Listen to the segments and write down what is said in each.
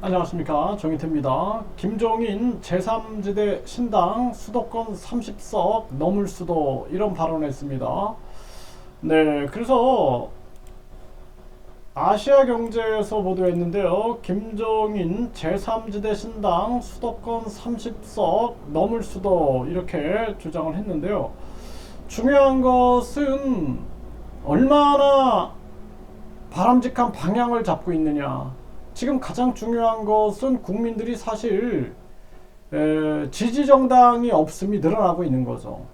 안녕하십니까 정희태입니다. 김종인 제3지대 신당 수도권 30석 넘을 수도 이런 발언했습니다. 네, 그래서 아시아 경제에서 보도했는데요. 김종인 제3지대 신당 수도권 30석 넘을 수도 이렇게 주장을 했는데요. 중요한 것은 얼마나 바람직한 방향을 잡고 있느냐. 지금 가장 중요한 것은 국민들이 사실 에, 지지 정당이 없음이 늘어나고 있는 거죠.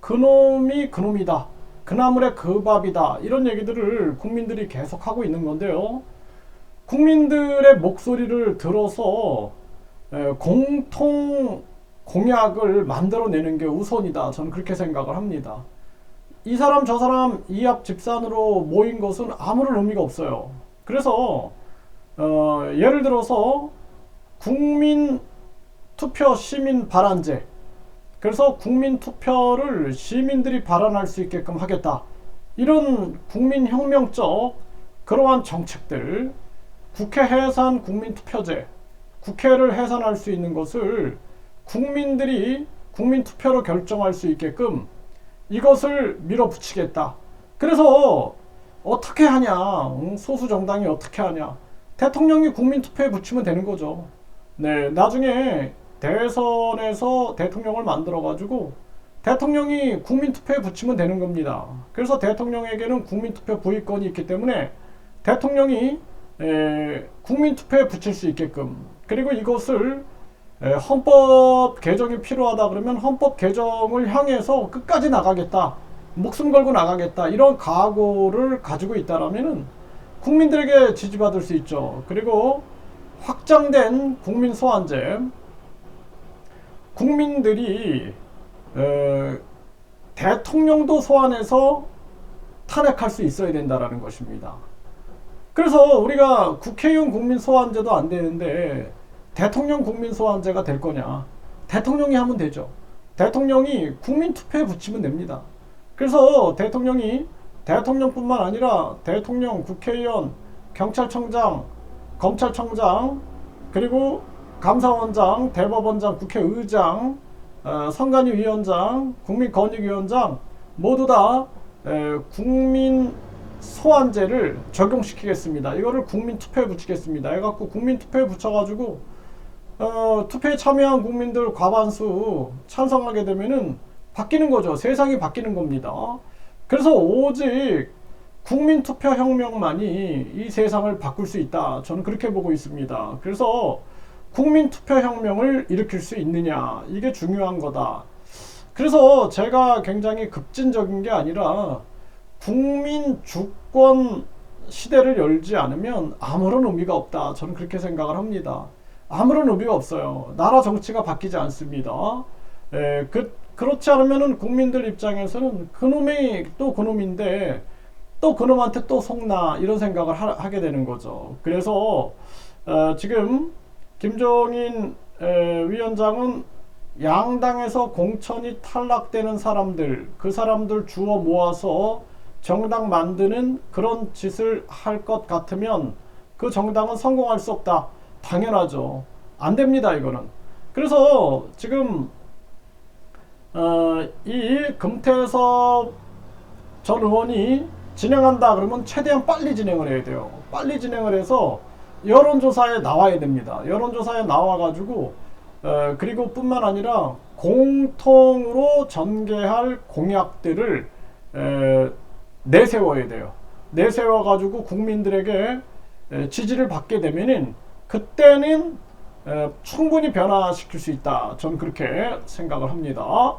그놈이 그놈이다. 그나물의 그 밥이다. 이런 얘기들을 국민들이 계속 하고 있는 건데요. 국민들의 목소리를 들어서 에, 공통 공약을 만들어내는 게 우선이다. 저는 그렇게 생각을 합니다. 이 사람 저 사람 이합 집산으로 모인 것은 아무런 의미가 없어요. 그래서 어, 예를 들어서 국민 투표 시민 발안제 그래서 국민 투표를 시민들이 발언할 수 있게끔 하겠다. 이런 국민 혁명적 그러한 정책들 국회 해산 국민 투표제 국회를 해산할 수 있는 것을 국민들이 국민 투표로 결정할 수 있게끔 이것을 밀어붙이겠다. 그래서 어떻게 하냐? 응? 소수 정당이 어떻게 하냐? 대통령이 국민 투표에 붙이면 되는 거죠. 네, 나중에 대선에서 대통령을 만들어 가지고 대통령이 국민 투표에 붙이면 되는 겁니다. 그래서 대통령에게는 국민 투표 부의권이 있기 때문에 대통령이 에, 국민 투표에 붙일 수 있게끔 그리고 이것을 에, 헌법 개정이 필요하다 그러면 헌법 개정을 향해서 끝까지 나가겠다. 목숨 걸고 나가겠다. 이런 각오를 가지고 있다라면은 국민들에게 지지받을 수 있죠. 그리고 확장된 국민 소환제 국민들이 에, 대통령도 소환해서 탄핵할 수 있어야 된다라는 것입니다. 그래서 우리가 국회의원 국민 소환제도 안 되는데 대통령 국민 소환제가 될 거냐? 대통령이 하면 되죠. 대통령이 국민 투표에 붙이면 됩니다. 그래서 대통령이 대통령뿐만 아니라 대통령, 국회의원, 경찰청장, 검찰청장, 그리고 감사원장, 대법원장, 국회의장, 어, 선관위 위원장, 국민권익위원장 모두 다 에, 국민 소환제를 적용시키겠습니다. 이거를 국민 투표에 붙이겠습니다. 해갖고 국민 투표에 붙여가지고 어, 투표에 참여한 국민들 과반수 찬성하게 되면은 바뀌는 거죠. 세상이 바뀌는 겁니다. 그래서 오직 국민 투표 혁명만이 이 세상을 바꿀 수 있다. 저는 그렇게 보고 있습니다. 그래서 국민 투표 혁명을 일으킬 수 있느냐 이게 중요한 거다. 그래서 제가 굉장히 급진적인 게 아니라 국민 주권 시대를 열지 않으면 아무런 의미가 없다. 저는 그렇게 생각을 합니다. 아무런 의미가 없어요. 나라 정치가 바뀌지 않습니다. 에, 그, 그렇지 않으면은 국민들 입장에서는 그놈이 또 그놈인데 또 그놈한테 또 속나 이런 생각을 하, 게 되는 거죠. 그래서 어, 지금 김종인 에, 위원장은 양당에서 공천이 탈락되는 사람들 그 사람들 주워 모아서 정당 만드는 그런 짓을 할 것 같으면 그 정당은 성공할 수 없다. 당연하죠. 안 됩니다, 이거는. 그래서 지금 어, 이 금태섭 전 의원이 진행한다 그러면 최대한 빨리 진행을 해야 돼요. 빨리 진행을 해서 여론조사에 나와야 됩니다. 여론조사에 나와가지고 어, 그리고 뿐만 아니라 공통으로 전개할 공약들을 에, 내세워야 돼요. 내세워가지고 국민들에게 에, 지지를 받게 되면은 그때는 에, 충분히 변화시킬 수 있다. 저는 그렇게 생각을 합니다.